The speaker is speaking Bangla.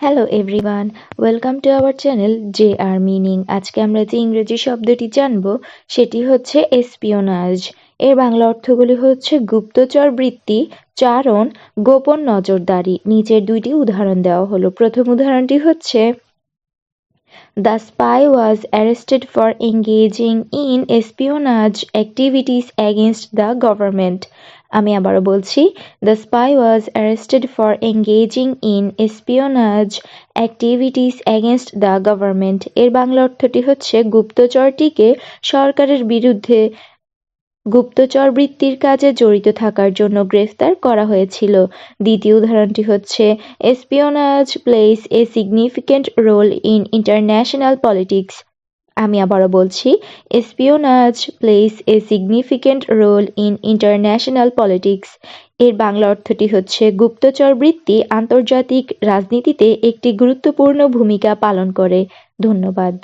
Hello everyone welcome to our channel J R meaning আজকে আমরা যে ইংরেজি শব্দটি জানব, সেটি হচ্ছে এসপিওনাজ এর বাংলা অর্থগুলি হচ্ছে গুপ্তচর বৃত্তি, চারণ, গোপন নজরদারি। নিচের দুইটি উদাহরণ দেওয়া হলো। প্রথম উদাহরণটি হচ্ছে the spy was arrested for engaging in espionage activities against the government. আমি আবারও বলছি the spy was arrested for engaging in espionage activities against the government এর বাংলা অর্থটি হচ্ছে, গুপ্তচরটিকে সরকারের বিরুদ্ধে গুপ্তচর বৃত্তির কাজে জড়িত থাকার জন্য গ্রেফতার করা হয়েছিল। দ্বিতীয় উদাহরণটি হচ্ছে espionage plays a significant role in international politics আমি আবারও বলছি espionage plays a significant role in international politics এর বাংলা অর্থটি হচ্ছে গুপ্তচর বৃত্তি আন্তর্জাতিক রাজনীতিতে একটি গুরুত্বপূর্ণ ভূমিকা পালন করে। ধন্যবাদ।